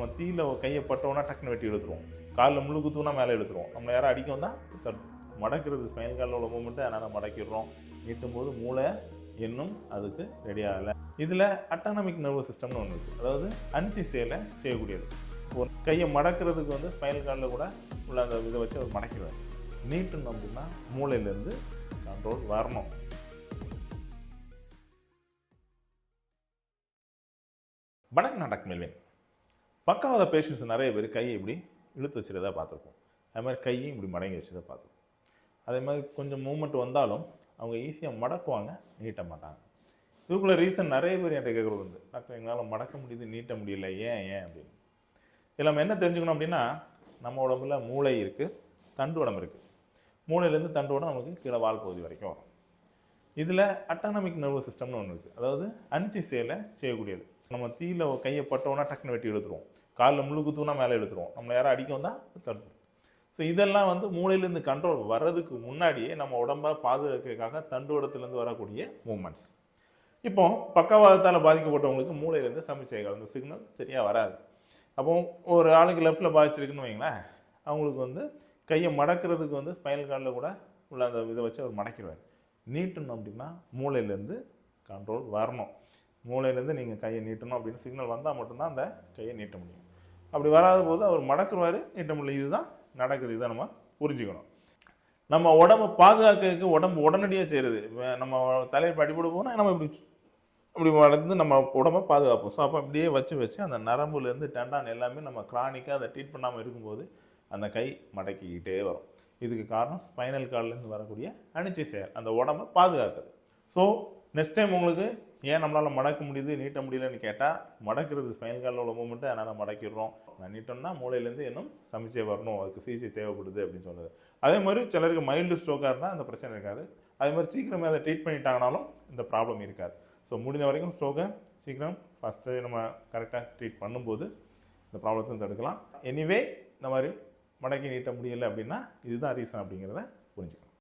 நம்ம தீயில் கையை பட்டோன்னா டக்குன்னு வெட்டி எடுத்துருவோம் காலில் முள்ளு குத்துனா மேலே எடுத்துருவோம் நம்ம யாரும் அடிக்க வந்தால் மடக்கிறது ஸ்பைனல் காலில் உள்ள மூமெண்ட்டு அதனால் மடக்கிடுறோம். நீட்டும் போது மூளை இன்னும் அதுக்கு ரெடி ஆகலை. இதில் அட்டானமிக் நர்வஸ் சிஸ்டம்னு ஒன்று இருக்குது அதாவது அஞ்சு சேலை செய்யக்கூடியது. ஒரு கையை மடக்கிறதுக்கு வந்து ஸ்பைனல் காலில் கூட உள்ள அந்த இதை வச்சு அவர் மடக்கிடுவார் நீட்டணும் அப்படின்னா மூளையிலேருந்து கண்ட்ரோல் வரணும். வணக்கம் நான் பக்காவாத பேஷண்ட்ஸ் நிறைய பேர் கையை இப்படி இழுத்து வச்சுருதா பார்த்துருப்போம். அது மாதிரி கையும் இப்படி மடங்கி வச்சுதான் பார்த்துருப்போம். அதே மாதிரி கொஞ்சம் மூமெண்ட் வந்தாலும் அவங்க ஈஸியாக மடக்குவாங்க நீட்ட மாட்டாங்க. இதுக்குள்ள ரீசன் நிறைய பேர் என்கிட்ட கேட்குறது வந்து டாக்டர் எங்களால் மடக்க முடியுது நீட்ட முடியல ஏன் ஏன்? அப்படின்னு. இதில் நம்ம என்ன தெரிஞ்சுக்கணும் அப்படின்னா நம்ம உடம்புல மூளை இருக்குது தண்டு உடம்பு இருக்குது மூளையிலேருந்து தண்டு உடம்பு நமக்கு கீழே வால் பகுதி வரைக்கும் வரும். இதில் அட்டானமிக் நர்வஸ் சிஸ்டம்னு ஒன்று இருக்குது அதாவது அனிச்சை செயலை செய்யக்கூடியது. நம்ம தீயில் கையை பட்டோன்னா டக்குன்னு வெட்டி எடுத்துருவோம் காலில் முள்ளு மேலே எடுத்துருவோம் நம்மளை யாரும் அடிக்க வந்தால் தடுப்போம் ஸோ இதெல்லாம் வந்து மூளையிலேருந்து கண்ட்ரோல் வர்றதுக்கு முன்னாடியே நம்ம உடம்பை பாதுகாக்கிறதுக்காக தண்டுவடத்துலேருந்து வரக்கூடிய மூமெண்ட்ஸ் இப்போ பக்கவாதத்தால் பாதிக்கப்பட்டவங்களுக்கு மூளையிலேருந்து சமிச்சைகள் அந்த சிக்னல் சரியாக வராது. அப்போ ஒரு ஆளுக்கு லெஃப்ட்டில் பாதிச்சிருக்குன்னு வைங்களேன். அவங்களுக்கு வந்து கையை மடக்கிறதுக்கு வந்து ஸ்பைனல் கார்டில் கூட உள்ள அந்த இதை வச்சு அவர் மடக்கிடுவார். நீட்டணும் அப்படின்னா மூளையிலேருந்து கண்ட்ரோல் வரணும். மூளையிலேருந்து நீங்கள் கையை நீட்டணும் அப்படின்னு சிக்னல் வந்தால் மட்டும்தான் அந்த கையை நீட்ட முடியும். அப்படி வராத போது அவர் மடக்குவார் நீட்ட முடியல. இதுதான் நடக்குது. இதை நம்ம புரிஞ்சுக்கணும். நம்ம உடம்பை பாதுகாக்கிறதுக்கு உடம்பு உடனடியாக செய்கிறது நம்ம தலையில் அடிபட போனால் நம்ம இப்படி இப்படி வளர்ந்து நம்ம உடம்பை பாதுகாப்போம். ஸோ அப்போ அப்படியே வச்சு வச்சு அந்த நரம்புலேருந்து டெண்டான் எல்லாமே நம்ம கிரானிக்காக அதை ட்ரீட் பண்ணாமல் இருக்கும்போது அந்த கை மடக்கிக்கிட்டே வரும். இதுக்கு காரணம் ஸ்பைனல் கார்ட்லேருந்து வரக்கூடிய அனிச்சை செயல் அந்த உடம்பை பாதுகாக்குது. ஸோ நெக்ஸ்ட் டைம் உங்களுக்கு ஏன் நம்மளால் மடக்க முடியுது நீட்ட முடியலன்னு கேட்டால் மடக்கிறது ஸ்பைனல் கார்டில் உள்ள மூமெண்ட்டு அதனால் மடக்கிடுறோம். நான் நீட்டோம்னா மூளையிலேருந்து இன்னும் சமைச்சே வரணும் அதுக்கு சிகிச்சை தேவைப்படுது அப்படின்னு சொன்னது. அதே மாதிரி சிலருக்கு மைல்டு ஸ்ட்ரோக்காக இருந்தால் அந்த பிரச்சனை இருக்காது. அதே மாதிரி சீக்கிரமே அதை ட்ரீட் பண்ணிட்டாங்கனாலும் இந்த ப்ராப்ளம் இருக்காது. ஸோ முடிஞ்ச வரைக்கும் ஸ்ட்ரோக்கை சீக்கிரம் ஃபஸ்ட்டு நம்ம கரெக்டாக ட்ரீட் பண்ணும்போது இந்த ப்ராப்ளத்தையும் தடுக்கலாம். எனிவே இந்த மாதிரி மடக்கி நீட்ட முடியலை அப்படின்னா இதுதான் ரீசன் அப்படிங்கிறத புரிஞ்சுக்கணும்.